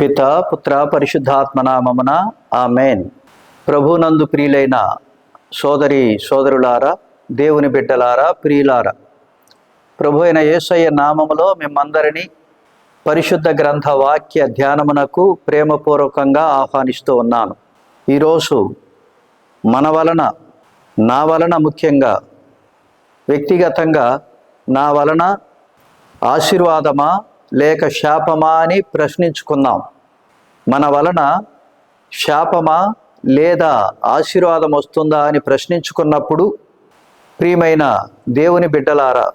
పిత పుత్ర పరిశుద్ధాత్మ నామమున ఆమెన్. ప్రభునందు ప్రియులైన సోదరి సోదరులారా దేవుని బిడ్డలారా ప్రియులారా ప్రభు అయిన యేసయ్య నామములో మిమ్మందరినీ పరిశుద్ధ గ్రంథ వాక్య ధ్యానమునకు ప్రేమపూర్వకంగా ఆహ్వానిస్తూ ఉన్నాను. ఈరోజు మన వలన నా వలన ముఖ్యంగా వ్యక్తిగతంగా నా వలన ఆశీర్వాదమా లేక శాపమా అని ప్రశ్నించుకుందాం మన వలన శాపమా లేదా ఆశీర్వాదం వస్తుందా అని ప్రశ్నించుకున్నప్పుడు ప్రియమైన దేవుని బిడ్డలారా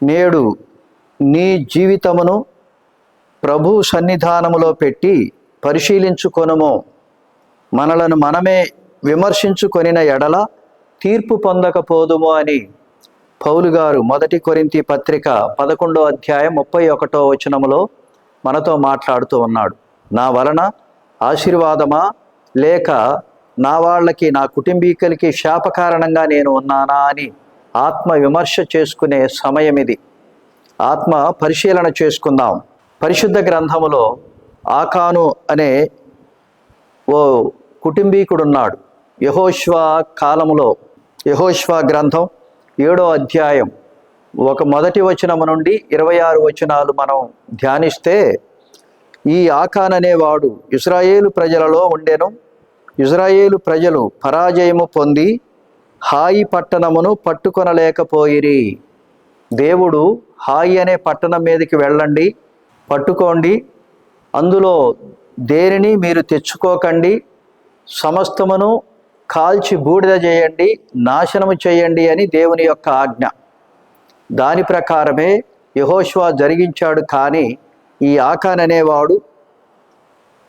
నేడు నీ జీవితమును ప్రభు సన్నిధానములో పెట్టి పరిశీలించుకొనము. మనలను మనమే విమర్శించుకొనిన ఎడల తీర్పు పొందకపోదుము అని పౌలు గారు మొదటి కొరింతి పత్రిక పదకొండో అధ్యాయం ముప్పై ఒకటో వచనములో మనతో మాట్లాడుతూ ఉన్నాడు. నా వలన ఆశీర్వాదమా? లేక నా వాళ్ళకి నా కుటుంబీకులకి శాపకారణంగా నేను ఉన్నానా అని ఆత్మ విమర్శ చేసుకునే సమయం ఇది. ఆత్మ పరిశీలన చేసుకుందాం. పరిశుద్ధ గ్రంథములో ఆకాను అనే ఓ కుటుంబీకుడున్నాడు. యహోష్వా కాలములో యహోష్వా గ్రంథం ఏడో అధ్యాయం ఒక మొదటి వచనము నుండి ఇరవై ఆరు వచనాలు మనం ధ్యానిస్తే ఈ ఆఖాన్ అనేవాడు ఇజ్రాయేలు ప్రజలలో ఉండెను. ఇజ్రాయేలు ప్రజలు పరాజయము పొంది హాయి పట్టణమును పట్టుకొనలేకపోయిరి. దేవుడు హాయి అనే పట్టణం మీదకి వెళ్ళండి పట్టుకోండి. అందులో దేనిని మీరు తెచ్చుకోకండి సమస్తమును కాల్చి బూడిద చేయండి నాశనము చేయండి అని దేవుని యొక్క ఆజ్ఞ. దాని ప్రకారమే యహోష్వా జరిగించాడు కానీ ఈ ఆకాన్ అనేవాడు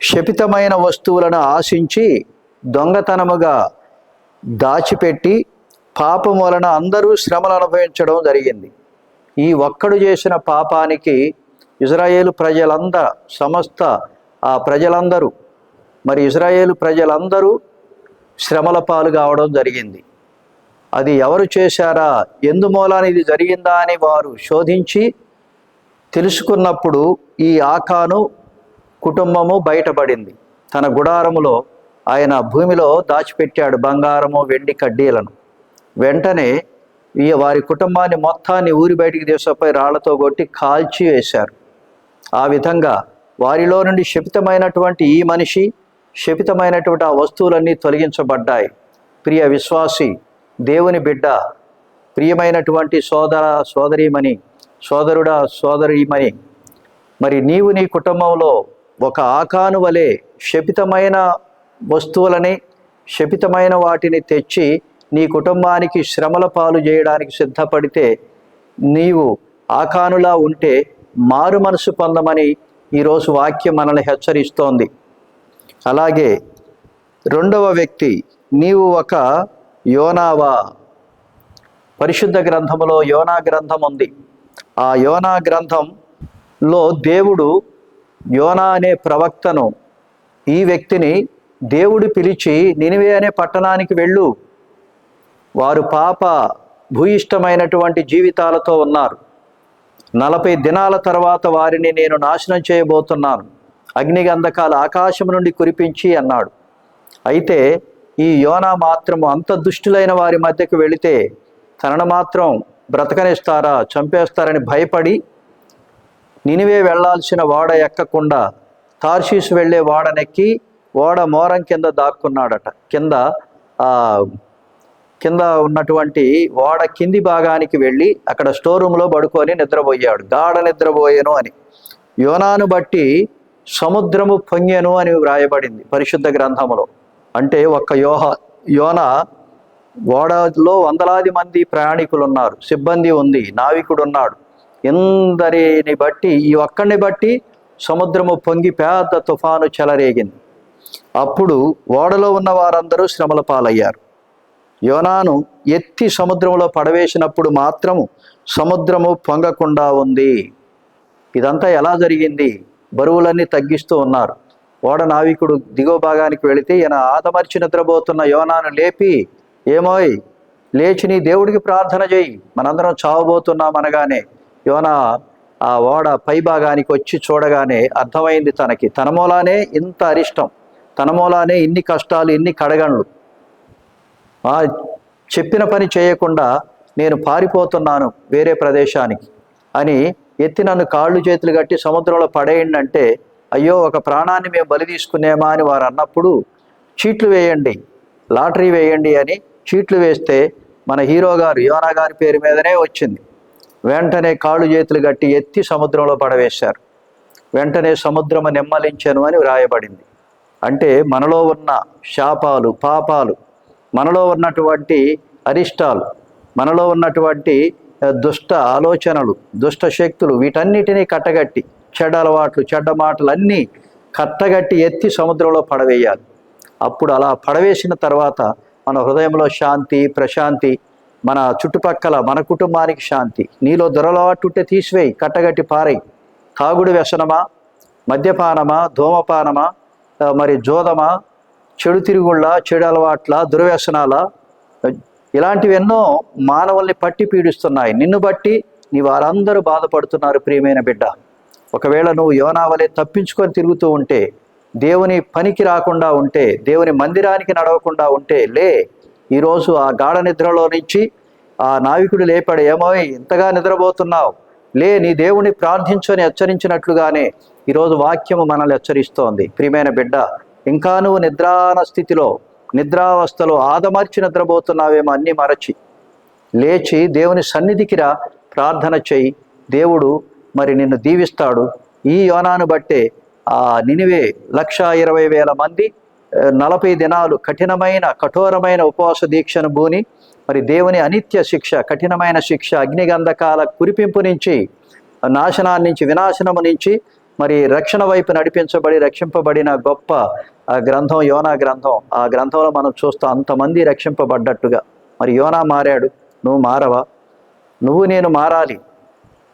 శపితమైన వస్తువులను ఆశించి దొంగతనముగా దాచిపెట్టి పాపం వలన అందరూ శ్రమలు అనుభవించడం జరిగింది. ఈ ఒక్కడు చేసిన పాపానికి ఇజ్రాయేలు ప్రజలందరూ సమస్త ఆ ప్రజలందరూ మరి ఇజ్రాయేలు ప్రజలందరూ శ్రమల పాలు కావడం జరిగింది. అది ఎవరు చేశారా? ఎందుమూలాన ఇది జరిగిందా అని వారు శోధించి తెలుసుకున్నప్పుడు ఈ ఆకాను కుటుంబము బయటపడింది. తన గుడారములో ఆయన భూమిలో దాచిపెట్టాడు బంగారము వెండి కడ్డీలను. వెంటనే ఈ వారి కుటుంబాన్ని మొత్తాన్ని ఊరి బయటికి తీసుకుపోయి రాళ్ళతో కొట్టి కాల్చి వేశారు. ఆ విధంగా వారిలో నుండి శపితమైనటువంటి ఈ మనిషి శపితమైనటువంటి ఆ వస్తువులన్నీ తొలగించబడ్డాయి. ప్రియ విశ్వాసి దేవుని బిడ్డ ప్రియమైనటువంటి సోదర సోదరీమణి సోదరుడా సోదరీమణి మరి నీవు నీ కుటుంబంలో ఒక ఆకాను వలె శపితమైన వస్తువులని శపితమైన వాటిని తెచ్చి నీ కుటుంబానికి శ్రమల పాలు చేయడానికి సిద్ధపడితే నీవు ఆకానులా ఉంటే మారు మనసు పొందమని ఈరోజు వాక్యం మనల్ని హెచ్చరిస్తోంది. అలాగే రెండవ వ్యక్తి నీవు ఒక యోనావా. పరిశుద్ధ గ్రంథములో యోనా గ్రంథం ఉంది. ఆ యోనా గ్రంథంలో దేవుడు యోనా అనే ప్రవక్తను ఈ వ్యక్తిని దేవుడు పిలిచి నినివే అనే పట్టణానికి వెళ్ళు. వారు పాప భూయిష్టమైనటువంటి జీవితాలతో ఉన్నారు. నలభై దినాల తర్వాత వారిని నేను నాశనం చేయబోతున్నాను. అగ్నిగంధకాలు ఆకాశం నుండి కురిపించి అన్నాడు. అయితే ఈ యోన మాత్రము అంత దుష్టులైన వారి మధ్యకు వెళితే తనను మాత్రం బ్రతకనిస్తారా చంపేస్తారని భయపడి నినివే వెళ్ళాల్సిన వాడ ఎక్కకుండా తార్షీసు వెళ్ళే వాడనెక్కి ఓడ మోరం కింద దాక్కున్నాడట. కింద కింద ఉన్నటువంటి ఓడ కింది భాగానికి వెళ్ళి అక్కడ స్టోర్ రూమ్లో పడుకొని నిద్రపోయాడు. గాఢ నిద్రపోయాను అని. యోనాను బట్టి సముద్రము పొంగెను అని వ్రాయబడింది పరిశుద్ధ గ్రంథములో. అంటే ఒక్క యోహ యోన ఓడలో వందలాది మంది ప్రయాణికులు ఉన్నారు సిబ్బంది ఉంది నావికుడు ఉన్నాడు ఎందరిని బట్టి ఈ ఒక్కడిని బట్టి సముద్రము పొంగి పెద్ద తుఫాను చెలరేగింది. అప్పుడు ఓడలో ఉన్న వారందరూ శ్రమల పాలయ్యారు. యోనాను ఎత్తి సముద్రంలో పడవేసినప్పుడు మాత్రము సముద్రము పొంగకుండా ఉంది. ఇదంతా ఎలా జరిగింది? బరువులన్నీ తగ్గిస్తూ ఉన్నారు. ఓడ నావికుడు దిగువ భాగానికి వెళితే ఈయన ఆదమర్చి నిద్రపోతున్న యోనాను లేపి ఏమోయ్ లేచి నీ దేవుడికి ప్రార్థన చేయి మనందరం చావబోతున్నాం అనగానే యోనా ఆ ఓడ పైభాగానికి వచ్చి చూడగానే అర్థమైంది తనకి. తన మూలానే ఇంత అరిష్టం. తన మూలానే ఇన్ని కష్టాలు ఇన్ని కడగండ్లు. ఆ చెప్పిన పని చేయకుండా నేను పారిపోతున్నాను వేరే ప్రదేశానికి అని ఎత్తి నన్ను కాళ్ళు చేతులు కట్టి సముద్రంలో పడేయండి అంటే అయ్యో ఒక ప్రాణాన్ని మేము బలి తీసుకునేమా అని వారు అన్నప్పుడు చీట్లు వేయండి లాటరీ వేయండి అని చీట్లు వేస్తే మన హీరో గారు యోనా గారి పేరు మీదనే వచ్చింది. వెంటనే కాళ్ళు చేతులు కట్టి ఎత్తి సముద్రంలో పడవేశారు. వెంటనే సముద్రము నెమ్మలించను అని వ్రాయబడింది. అంటే మనలో ఉన్న శాపాలు పాపాలు మనలో ఉన్నటువంటి అరిష్టాలు మనలో ఉన్నటువంటి దుష్ట ఆలోచనలు దుష్ట శక్తులు వీటన్నిటినీ కట్టగట్టి చెడ్డ అలవాట్లు చెడ్డ మాటలు అన్నీ కట్టగట్టి ఎత్తి సముద్రంలో పడవేయాలి. అప్పుడు అలా పడవేసిన తర్వాత మన హృదయంలో శాంతి ప్రశాంతి మన చుట్టుపక్కల మన కుటుంబానికి శాంతి. నీలో దురలవాటుంటే తీసివేయి కట్టగట్టి పారేయి. తాగుడు వ్యసనమా మద్యపానమా ధూమపానమా మరి జోదమా చెడు తిరుగుళ్ళ చెడు అలవాట్ల దుర్వ్యసనాల ఇలాంటివి ఎన్నో మానవుల్ని పట్టి పీడిస్తున్నాయి. నిన్ను బట్టి నీ వారందరూ బాధపడుతున్నారు ప్రియమైన బిడ్డ. ఒకవేళ నువ్వు యోనావలే తప్పించుకొని తిరుగుతూ ఉంటే దేవుని పనికి రాకుండా ఉంటే దేవుని మందిరానికి నడవకుండా ఉంటే లే ఈరోజు ఆ గాఢ నిద్రలో నుంచి ఆ నావికుడు లేపాడు ఏమో ఇంతగా నిద్రపోతున్నావు. లే నీ దేవుని ప్రార్థించని హెచ్చరించినట్లుగానే ఈరోజు వాక్యము మనల్ని హెచ్చరిస్తోంది. ప్రియమైన బిడ్డ ఇంకా నువ్వు నిద్రాన స్థితిలో నిద్రావస్థలో ఆదమర్చి నిద్రపోతున్నావేమో అన్నీ మరచి. లేచి దేవుని సన్నిధికి రా ప్రార్థన చేయి దేవుడు మరి నిన్ను దీవిస్తాడు. ఈ యోనాను బట్టే ఆ నినివే లక్ష ఇరవై వేల మంది నలభై దినాలు కఠినమైన కఠోరమైన ఉపవాస దీక్షను బూని మరి దేవుని అనిత్య శిక్ష కఠినమైన శిక్ష అగ్నిగంధకాల కురిపింపు నుంచి నాశనాన్నించి వినాశనము నుంచి మరి రక్షణ వైపు నడిపించబడి రక్షింపబడిన గొప్ప ఆ గ్రంథం యోనా గ్రంథం ఆ గ్రంథంలో మనం చూస్తాం అంతమంది రక్షింపబడ్డట్టుగా. మరి యోనా మారాడు నువ్వు మారవా? నువ్వు నేను మారాలి.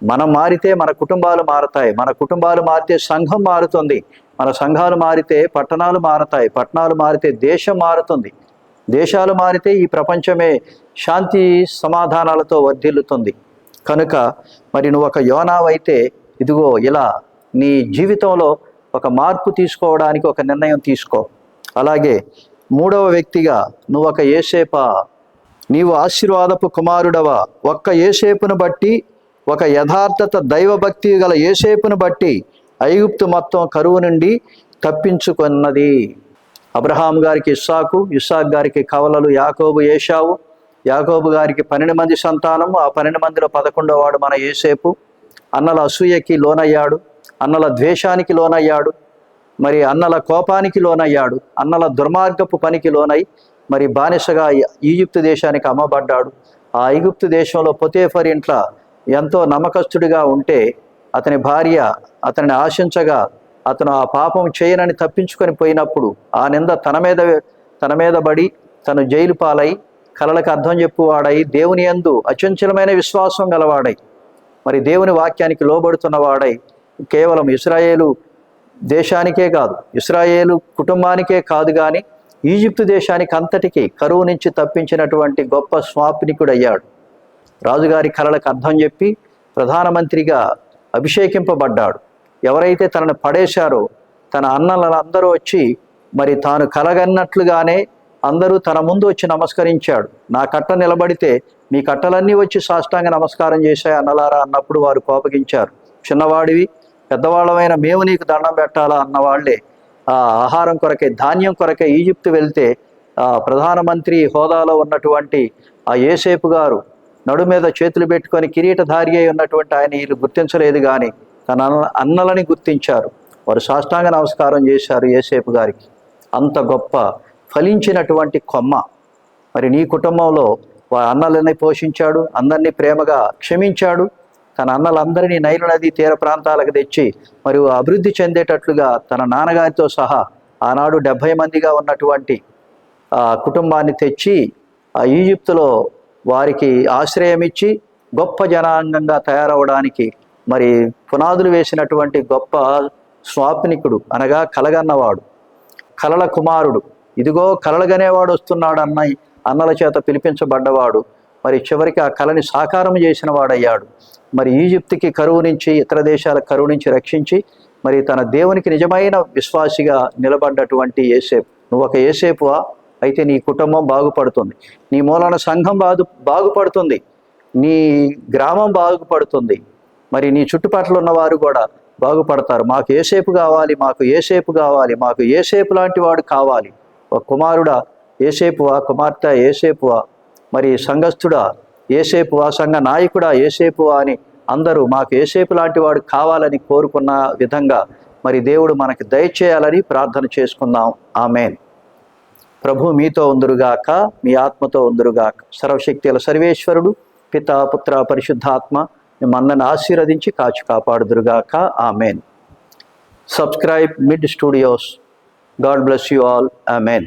మనం మారితే మన కుటుంబాలు మారతాయి. మన కుటుంబాలు మారితే సంఘం మారుతుంది. మన సంఘాలు మారితే పట్టణాలు మారతాయి. పట్టణాలు మారితే దేశం మారుతుంది. దేశాలు మారితే ఈ ప్రపంచమే శాంతి సమాధానాలతో వర్ధిల్లుతుంది. కనుక మరి నువ్వు ఒక యోనావైతే ఇదిగో ఇలా నీ జీవితంలో ఒక మార్పు తీసుకోవడానికి ఒక నిర్ణయం తీసుకో. అలాగే మూడవ వ్యక్తిగా నువ్వు ఒక ఏసేప నీవు ఆశీర్వాదపు కుమారుడవా. ఒక్క ఏసేపును బట్టి ఒక యథార్థత దైవభక్తి గల ఏసేపును బట్టి ఐగుప్తు మొత్తం కరువు నుండి తప్పించుకున్నది. అబ్రహాం గారికి ఇస్సాకు ఇస్సాక్ గారికి కవలలు యాకోబు ఏషావు. యాకోబు గారికి పన్నెండు మంది సంతానము ఆ పన్నెండు మందిలో పదకొండో వాడు మన ఏసేపు అన్నల అసూయకి లోనయ్యాడు. అన్నల ద్వేషానికి లోనయ్యాడు. మరి అన్నల కోపానికి లోనయ్యాడు. అన్నల దుర్మార్గపు పనికి లోనై మరి బానిసగా ఈజిప్తు దేశానికి అమ్మబడ్డాడు. ఆ ఈగుప్తు దేశంలో పొతేఫర్ ఇంట్లో ఎంతో నమ్మకస్తుడిగా ఉంటే అతని భార్య అతనిని ఆశించగా అతను ఆ పాపం చేయనని తప్పించుకొని పోయినప్పుడు ఆ నింద తన మీద తన మీద పడి తను జైలు పాలై కలలకు అర్థం చెప్పువాడై దేవుని యందు అచంచలమైన విశ్వాసం గలవాడై మరి దేవుని వాక్యానికి లోబడుతున్న వాడై కేవలం ఇస్రాయేలు దేశానికే కాదు ఇస్రాయేలు కుటుంబానికే కాదు కానీ ఈజిప్టు దేశానికి అంతటికి కరువు నుంచి తప్పించినటువంటి గొప్ప స్వాప్నికుడయ్యాడు. రాజుగారి కలలకు అర్థం చెప్పి ప్రధానమంత్రిగా అభిషేకింపబడ్డాడు. ఎవరైతే తనను పడేశారో తన అన్నలందరూ వచ్చి మరి తాను కలగన్నట్లుగానే అందరూ తన ముందు వచ్చి నమస్కరించాడు. నా కట్ట నిలబడితే మీ కట్టలన్నీ వచ్చి సాష్టాంగ నమస్కారం చేశాయి అన్నలారా అన్నప్పుడు వారు కోపగించారు. చిన్నవాడివి పెద్దవాళ్ళమైన మేము నీకు దండం పెట్టాలా అన్న వాళ్ళే. ఆ ఆహారం కొరకే ధాన్యం కొరకే ఈజిప్ట్ వెళ్తే ప్రధానమంత్రి హోదాలో ఉన్నటువంటి ఆ ఏసేపు గారు నడు మీద చేతులు పెట్టుకొని కిరీటధారి అయి ఉన్నటువంటి ఆయన వీళ్ళు గుర్తించలేదు కానీ తన అన్న అన్నలని గుర్తించారు. వారు సాష్టాంగ నమస్కారం చేశారు ఏసేపు గారికి. అంత గొప్ప ఫలించినటువంటి కొమ్మ. మరి నీ కుటుంబంలో వారి అన్నలని పోషించాడు అందరినీ ప్రేమగా క్షమించాడు తన అన్నలందరినీ నైలు నది తీర ప్రాంతాలకు తెచ్చి మరియు అభివృద్ధి చెందేటట్లుగా తన నాన్నగారితో సహా ఆనాడు డెబ్భై మందిగా ఉన్నటువంటి ఆ కుటుంబాన్ని తెచ్చి ఆ ఈజిప్తులో వారికి ఆశ్రయం ఇచ్చి గొప్ప జనాంగంగా తయారవడానికి మరి పునాదులు వేసినటువంటి గొప్ప స్వాప్నికుడు అనగా కలగన్నవాడు కలల కుమారుడు. ఇదిగో కలలుగనేవాడు వస్తున్నాడు అన్నయ్య అన్నల చేత పిలిపించబడ్డవాడు. మరి చివరికి ఆ కళని సాకారం చేసిన వాడయ్యాడు. మరి ఈజిప్తుకి కరువు నుంచి ఇతర దేశాల కరువు నుంచి రక్షించి మరి తన దేవునికి నిజమైన విశ్వాసిగా నిలబడ్డటువంటి ఏసేపు నువ్వు ఒక ఏసేపువా అయితే నీ కుటుంబం బాగుపడుతుంది. నీ మూలన సంఘం బాగు బాగుపడుతుంది. నీ గ్రామం బాగుపడుతుంది. మరి నీ చుట్టుపక్కల ఉన్నవారు కూడా బాగుపడతారు. మాకు ఏసేపు కావాలి మాకు ఏసేపు కావాలి మాకు ఏసేపు లాంటి వాడు కావాలి. ఒక కుమారుడా ఏసేపువా కుమార్తె ఏసేపువా మరి సంఘస్థుడా ఆ సంఘ నాయకుడా ఏసేపు అని అందరూ మాకు ఏసేపు లాంటి వాడు కావాలని కోరుకున్న విధంగా మరి దేవుడు మనకి దయచేయాలని ప్రార్థన చేసుకుందాం. ఆమెన్. ప్రభు మీతో ఉందురుగాక మీ ఆత్మతో ఉందురుగాక. సర్వశక్తుల సర్వేశ్వరుడు పిత పుత్ర పరిశుద్ధాత్మ మిమ్మల్ని ఆశీర్వదించి కాచి కాపాడుదురుగాక. Amen. Subscribe mid studios god bless you all amen